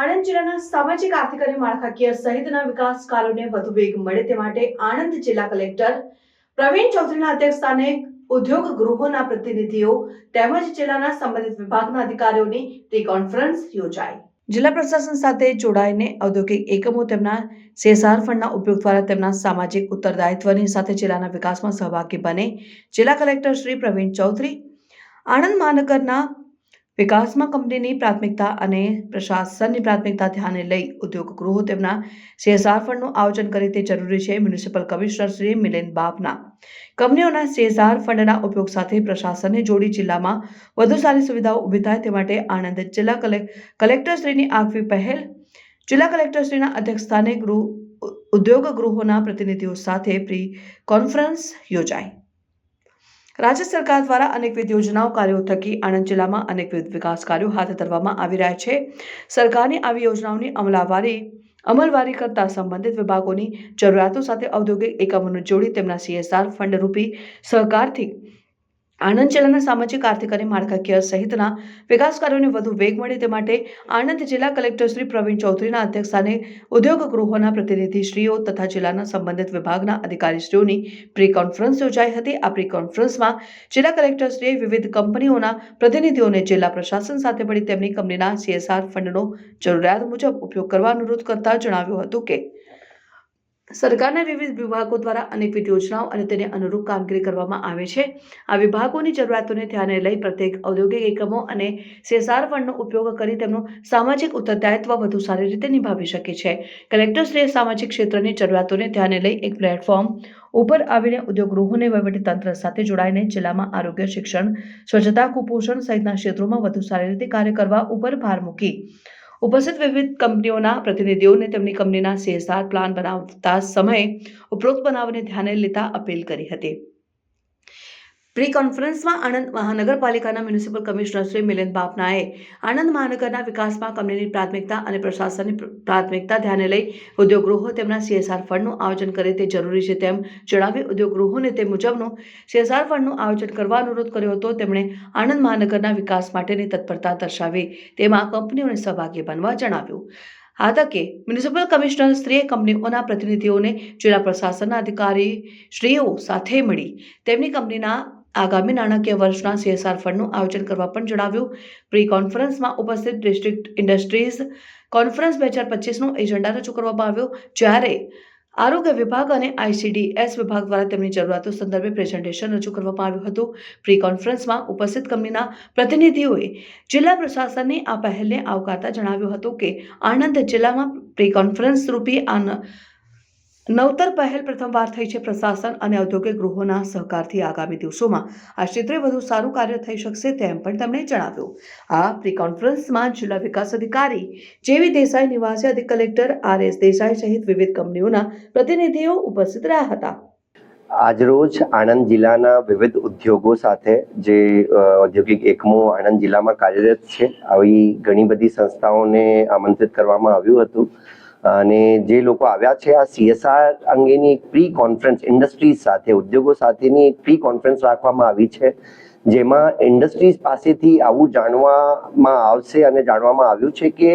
આણંદ જિલ્લાના સામાજિક, આર્થિક અને માળખાકીય સહિતના વિકાસ કાર્યોને વધુ વેગ મળે તે માટે આણંદ જિલ્લા કલેક્ટર પ્રવીણ ચૌધરીના અધ્યક્ષસ્થાને ઉદ્યોગ ગૃહોના પ્રતિનિધિઓ તેમજ જિલ્લાના સંબંધિત વિભાગના અધિકારીઓની પ્રી કોન્ફરન્સ યોજાઈ. જિલ્લા પ્રશાસન સાથે જોડાઈને ઔદ્યોગિક એકમો તેમના સેસાર ફંડના ઉપયોગ દ્વારા તેમના સામાજિક ઉત્તરદાયિત્વની સાથે જિલ્લાના વિકાસમાં સહભાગી બને. જિલ્લા કલેક્ટર શ્રી પ્રવીણ ચૌધરી આણંદ મહાનગરના વિકાસમાં કંપનીની પ્રાથમિકતા અને પ્રશાસનની પ્રાથમિકતા ધ્યાને લઈ ઉદ્યોગ ગૃહો તેમના સીએસઆર ફંડનું આયોજન કરે તે જરૂરી છે. મ્યુનિસિપલ કમિશનર શ્રી મિલિન બાપના કંપનીઓના સીએસઆર ફંડના ઉપયોગ સાથે પ્રશાસનને જોડી જિલ્લામાં વધુ સારી સુવિધાઓ ઊભી થાય તે માટે આણંદ જિલ્લા કલેક્ટરશ્રીની આગવી પહેલ જિલ્લા કલેક્ટરશ્રીના અધ્યક્ષસ્થાને ગૃહ ઉદ્યોગ ગૃહોના પ્રતિનિધિઓ સાથે પ્રી કોન્ફરન્સ યોજાઈ. રાજ્ય સરકાર દ્વારા અનેકવિધ યોજનાઓ કાર્યો થકી આણંદ જિલ્લામાં અનેકવિધ વિકાસ કાર્યો હાથ ધરવામાં આવી રહ્યા છે. સરકારની આવી યોજનાઓની અમલાવારી, અમલવારી કરતા સંબંધિત વિભાગોની જરૂરિયાતો સાથે ઔદ્યોગિક એકમોને જોડી તેમના સીએસઆર ફંડ રૂપી સહકારથી આણંદ જિલ્લાના સામાજિક, આર્થિક અને માળખાકીય સહિતના વિકાસ કાર્યોને વધુ વેગ મળે તે માટે આણંદ જિલ્લા કલેક્ટર શ્રી પ્રવીણ ચૌધરીના અધ્યક્ષસ્થાને ઉદ્યોગ ગૃહોના પ્રતિનિધિશ્રીઓ તથા જિલ્લાના સંબંધિત વિભાગના અધિકારીશ્રીઓની પ્રી કોન્ફરન્સ યોજાઈ હતી. આ પ્રી કોન્ફરન્સમાં જિલ્લા કલેક્ટરશ્રીએ વિવિધ કંપનીઓના પ્રતિનિધિઓને જિલ્લા પ્રશાસન સાથે મળી તેમની કંપનીના સીએસઆર ફંડનો જરૂરિયાત મુજબ ઉપયોગ કરવા અનુરોધ કરતા જણાવ્યું હતું કે સરકારના વિવિધ વિભાગો દ્વારા અનેકવિધ યોજનાઓ અને તેને અનુરૂપ કામગીરી કરવામાં આવે છે. આ વિભાગોની જરૂરિયાતોને ધ્યાને લઈ પ્રત્યેક ઔદ્યોગિક એકમો અને સેસાર ફંડનો ઉપયોગ કરી તેમનું સામાજિક ઉત્તરદાયિત્વ વધુ સારી રીતે નિભાવી શકે છે. કલેક્ટરશ્રીએ સામાજિક ક્ષેત્રની જરૂરિયાતોને ધ્યાને લઈ એક પ્લેટફોર્મ ઉપર આવીને ઉદ્યોગ ગૃહોને વહીવટી તંત્ર સાથે જોડાઈને જિલ્લામાં આરોગ્ય, શિક્ષણ, સ્વચ્છતા, કુપોષણ સહિતના ક્ષેત્રોમાં વધુ સારી રીતે કાર્ય કરવા ઉપર ભાર મૂકી. ઉપસ્થિત વિવિધ કંપનીઓના પ્રતિનિધિઓને તેમની કંપનીના સીએસઆર પ્લાન બનાવતા સમયે ઉપરોક્ત બનાવને ધ્યાને લેતા અપીલ કરી હતી. પ્રી કોન્ફરન્સમાં આણંદ મહાનગરપાલિકાના મ્યુનિસિપલ કમિશનર શ્રી મિલિંદ બાપનાએ આણંદ મહાનગરના વિકાસમાં કંપનીની પ્રાથમિકતા અને પ્રશાસનની પ્રાથમિકતા ધ્યાને લઈ ઉદ્યોગગૃહો તેમના સીએસઆર ફંડનું આયોજન કરે તે જરૂરી છે તેમ જણાવી ઉદ્યોગગૃહોને તે મુજબનું સીએસઆર ફંડનું આયોજન કરવા અનુરોધ કર્યો હતો. તેમણે આણંદ મહાનગરના વિકાસ માટેની તત્પરતા દર્શાવી તેમાં કંપનીઓને સહભાગી બનવા જણાવ્યું. આ તકે મ્યુનિસિપલ કમિશનર સ્ત્રીએ કંપનીઓના પ્રતિનિધિઓને જિલ્લા પ્રશાસનના અધિકારી શ્રીઓ સાથે મળી તેમની કંપનીના આગામી નાણાકીય વર્ષના સીએસઆર ફંડનું આયોજન કરવા પણ જણાવ્યું. પ્રી કોન્ફરન્સમાં ઉપસ્થિત ડિસ્ટ્રિક્ટ ઇન્ડસ્ટ્રીઝ કોન્ફરન્સ બે હજાર પચીસનો એજન્ડા રજૂ કરવામાં આવ્યો. જ્યારે આરોગ્ય વિભાગ અને આઈસીડીએસ વિભાગ દ્વારા તેમની જરૂરિયાતો સંદર્ભે પ્રેઝન્ટેશન રજૂ કરવામાં આવ્યું હતું. પ્રી કોન્ફરન્સમાં ઉપસ્થિત કંપનીના પ્રતિનિધિઓએ જિલ્લા પ્રશાસનની આ પહેલને આવકારતા જણાવ્યું હતું કે, આણંદ જિલ્લામાં પ્રી કોન્ફરન્સ રૂપી નવતર પહેલ પ્રથમવાર થઈ છે પ્રશાસન અને ઔદ્યોગિક ગૃહોના સહકારથી આગામી દિવસોમાં આ ક્ષેત્રે વધુ સારું કાર્ય થઈ શકશે તેમ પણ તેમણે જણાવ્યું. આ પ્રી કોન્ફરન્સમાં જિલ્લા વિકાસ અધિકારી જેવી દેસાઈ નિવાસી અધિક કલેક્ટર આર એસ દેસાઈ સહિત વિવિધ કંપનીઓના પ્રતિનિધિઓ ઉપસ્થિત રહ્યા હતા. આજરોજ આણંદ જિલ્લાના વિવિધ ઉદ્યોગો સાથે જે ઔદ્યોગિક એકમો આણંદ જિલ્લામાં કાર્યરત છે, આવી ઘણી બધી સંસ્થાઓને આમંત્રિત કરવામાં આવ્યું હતું. અને જે લોકો આવ્યા છે આ સીએસઆર અંગેની એક પ્રી કોન્ફરન્સ ઇન્ડસ્ટ્રીઝ સાથે, ઉદ્યોગો સાથેની એક પ્રી કોન્ફરન્સ રાખવામાં આવી છે, જેમાં ઇન્ડસ્ટ્રીઝ પાસેથી આવું જાણવામાં આવશે અને જાણવામાં આવ્યું છે કે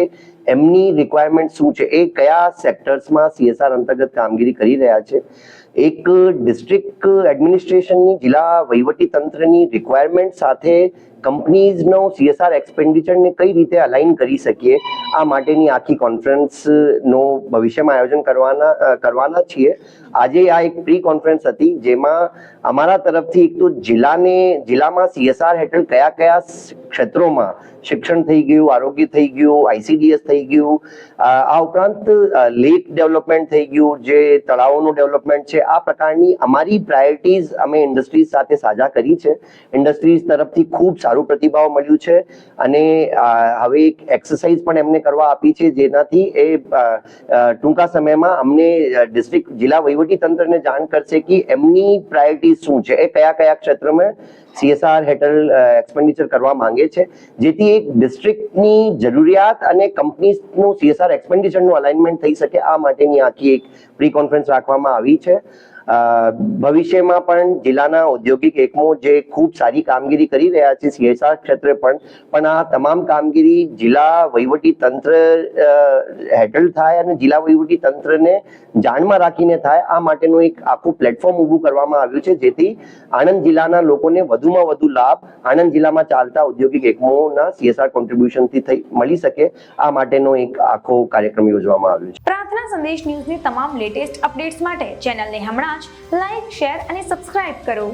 એમની રિક્વાયરમેન્ટ શું છે? એ કયા સેક્ટર્સમાં સીએસઆર અંતર્ગત કામગીરી કરી રહ્યા છે? એક ડિસ્ટ્રિક્ટ એડમિનિસ્ટ્રેશનની જિલ્લા વહીવટી તંત્રની રિક્વાયરમેન્ટ સાથે કંપનીઝનો સીએસઆર એક્સપેન્ડિચરને કઈ રીતે અલાઇન કરી શકીએ? આ માટેની આખી કોન્ફરન્સનો ભવિષ્યમાં આયોજન કરવાના કરવાના છીએ. આજે આ એક પ્રી કોન્ફરન્સ હતી, જેમાં અમારા તરફથી એક તો જિલ્લાને, જિલ્લામાં સીએસઆર હેઠળ કયા કયા ક્ષેત્રોમાં શિક્ષણ થઈ ગયું, આરોગ્ય થઈ ગયું આઈસીડીએસ થઈ ગયું. આ ઉપરાંત લેક ડેવલપમેન્ટ થઈ ગયું, જે તળાવોનું ડેવલપમેન્ટ છે. આ પ્રકારની અમારી પ્રાયોરિટીઝ અમે ઇન્ડસ્ટ્રીઝ સાથે સાજા કરી છે. ઇન્ડસ્ટ્રીઝ તરફથી ખૂબ સારું પ્રતિભાવ મળ્યું છે. અને હવે એક એક્સરસાઇઝ પણ એમને કરવા આપી છે, જેનાથી એ ટૂંકા સમયમાં અમને ડિસ્ટ્રિક્ટ જિલ્લા વહીવટી તંત્રને જાણ કરશે કે એમની પ્રાયોરિટીઝ શું છે. એ કયા કયા ક્ષેત્રમાં સીએસઆર હેઠળ એક્સપેન્ડિચર કરવા માંગે છે. જેથી એક ડિસ્ટ્રિક્ટની જરૂરિયાત અને કંપનીનું સીએસઆર એક્સપેન્ડિચરનું અલાઇનમેન્ટ થઈ શકે આ માટેની આખી એક પ્રી કોન્ફરન્સ રાખવામાં આવી છે. ભવિષ્યમાં પણ જિલ્લાના ઔદ્યોગિક એકમો જે ખૂબ સારી કામગીરી કરી રહ્યા છે, સીએસઆર ક્ષેત્રે પણ પણ આ તમામ કામગીરી જિલ્લા વહીવટી તંત્ર હેઠળ થાય અને જિલ્લા વહીવટી તંત્રને જાણમાં રાખીને થાય, આ માટેનું એક આખું પ્લેટફોર્મ ઊભું કરવામાં આવ્યું છે, જેથી આણંદ જિલ્લાના લોકોને વધુમાં વધુ લાભ આણંદ જિલ્લામાં ચાલતા ઔદ્યોગિક એકમોના સીએસઆર કોન્ટ્રીબ્યુશનથી થઈ, મળી શકે, આ માટેનો એક આખો કાર્યક્રમ યોજવામાં આવ્યો છે. પ્રાર્થના સંદેશ ન્યૂઝની તમામ લેટેસ્ટ અપડેટ્સ માટે ચેનલને હમણાં જ લાઇક શેર અને સબસ્ક્રાઇબ કરો.